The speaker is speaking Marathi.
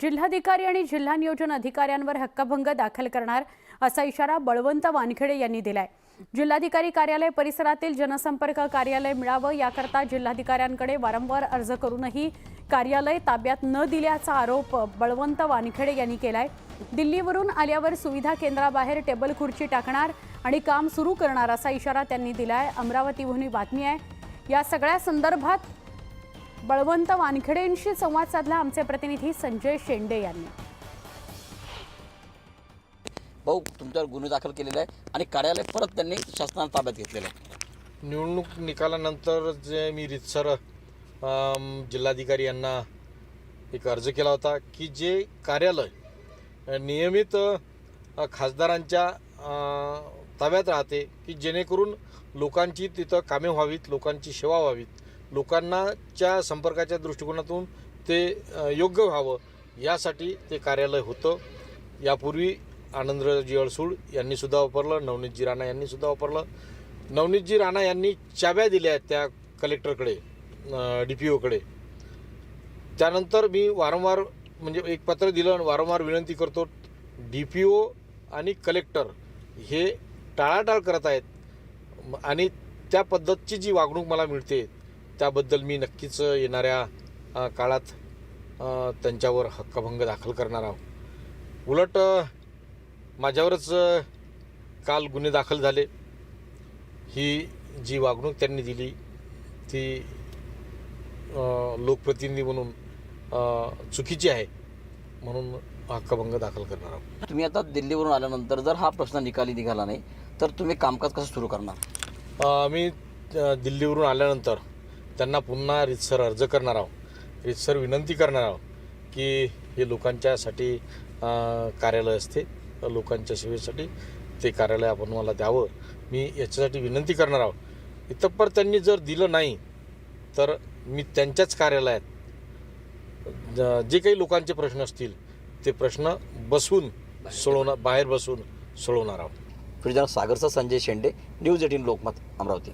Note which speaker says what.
Speaker 1: जिल्हाधिकारी आणि जिल्हा नियोजन अधिकाऱ्यांवर हक्कभंग दाखल करणार असा इशारा बळवंत वानखेडे यांनी दिलाय. जिल्हाधिकारी कार्यालय परिसरातील जनसंपर्क कार्यालय मिळावं याकरता जिल्हाधिकाऱ्यांकडे वारंवार अर्ज करूनही कार्यालय ताब्यात न दिल्याचा आरोप बळवंत वानखेडे यांनी केलाय. दिल्लीवरून आल्यावर सुविधा केंद्राबाहेर टेबल खुर्ची टाकणार आणि काम सुरू करणार असा इशारा त्यांनी दिलाय. अमरावतीहून ही बातमी आहे. या सगळ्या संदर्भात बळवंत वानखेडेंशी संवाद साधला आमचे प्रतिनिधी संजय शेंडे यांनी.
Speaker 2: भाऊ तुमच्यावर गुन्हे दाखल केलेला आहे आणि कार्यालय परत त्यांनी शासनाने ताब्यात घेतलेलं आहे.
Speaker 3: निवडणूक निकालानंतर जे मी रितसर जिल्हाधिकारी यांना एक अर्ज केला होता की जे कार्यालय नियमित खासदारांच्या ताब्यात राहते की जेणेकरून लोकांची तिथं कामे व्हावीत लोकांची सेवा व्हावीत लोकांनाच्या संपर्काच्या दृष्टिकोनातून ते योग्य व्हावं यासाठी ते कार्यालय होतं. यापूर्वी आनंदरावजी अळसूळ यांनीसुद्धा वापरलं नवनीतजी राणा यांनीसुद्धा वापरलं. नवनीतजी राणा यांनी चाव्या दिल्या आहेत त्या कलेक्टरकडे डी पी ओकडे त्यानंतर मी वारंवार म्हणजे एक पत्र दिलं आणि वारंवार विनंती करतो डी पी ओ आणि कलेक्टर हे टाळाटाळ करत आहेत आणि त्या पद्धतची जी वागणूक मला मिळते त्याबद्दल मी नक्कीच येणाऱ्या काळात त्यांच्यावर हक्कभंग दाखल करणार आहोत. उलट माझ्यावरच काल गुन्हे दाखल झाले. ही जी वागणूक त्यांनी दिली ती लोकप्रतिनिधी म्हणून चुकीची आहे म्हणून हक्कभंग दाखल करणार आहोत.
Speaker 2: तुम्ही आता दिल्लीवरून आल्यानंतर जर हा प्रश्न निकाली निघाला नाही तर तुम्ही कामकाज कसं सुरू करणार?
Speaker 3: मी दिल्लीवरून आल्यानंतर त्यांना पुन्हा रितसर अर्ज करणार आहोत. रितसर विनंती करणार आहोत की हे लोकांच्यासाठी कार्यालय असते. लोकांच्या सेवेसाठी ते कार्यालय आपण मला द्यावं. मी याच्यासाठी विनंती करणार आहोत. इतपर त्यांनी जर दिलं नाही तर मी त्यांच्याच कार्यालयात ज- जे काही लोकांचे प्रश्न असतील ते प्रश्न बसून सोडवणार बाहेर बसून सोडवणार आहोत.
Speaker 2: फ्रीजन सागरचा संजय शेंडे न्यूज एटीन लोकमत अमरावती.